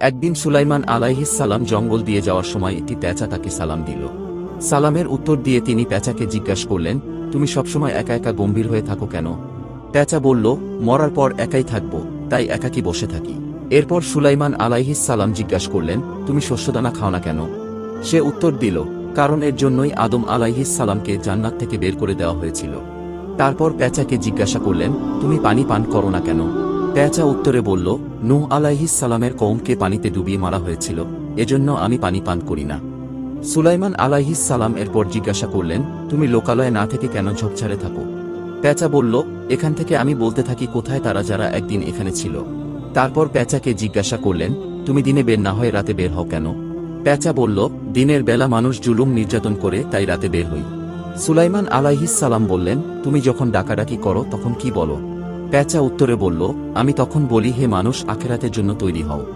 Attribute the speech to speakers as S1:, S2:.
S1: একদিন সুলাইমান সালাম জঙ্গল দিয়ে যাওয়ার সময় একটি প্যাঁচা তাকে সালাম দিল। সালামের উত্তর দিয়ে তিনি প্যাঁচাকে জিজ্ঞাসা করলেন, তুমি সবসময় একা একা গম্ভীর হয়ে থাকো কেন? প্যাঁচা বলল, মরার পর একাই থাকব, তাই একাকি বসে থাকি। এরপর সুলাইমান সালাম জিজ্ঞাসা করলেন, তুমি শস্যদানা খাও না কেন? সে উত্তর দিল, কারণ এর জন্যই আদম সালামকে জান্নাত থেকে বের করে দেওয়া হয়েছিল। তারপর প্যাঁচাকে জিজ্ঞাসা করলেন, তুমি পানি পান করো না কেন? প্যাঁচা উত্তরে বলল, নূহ সালামের কৌমকে পানিতে ডুবিয়ে মারা হয়েছিল, এজন্য আমি পানি পান করি না। সুলাইমান সালাম এরপর জিজ্ঞাসা করলেন, তুমি লোকালয়ে না থেকে কেন ঝোপঝাড়ে থাকো? প্যাঁচা বলল, এখান থেকে আমি বলতে থাকি কোথায় তারা যারা একদিন এখানে ছিল? তারপর প্যাঁচাকে জিজ্ঞাসা করলেন, তুমি দিনে বের না হয়ে রাতে বের হও কেন? প্যাঁচা বলল, দিনের বেলা মানুষ জুলুম নির্যাতন করে, তাই রাতে বের হই। সুলাইমান সালাম বললেন, তুমি যখন ডাকাডাকি করো, তখন কি বলো? প্যাঁচা উত্তরে বলল আমি তখন বলি হে মানুষ আখেরাতের জন্য তৈরি হও।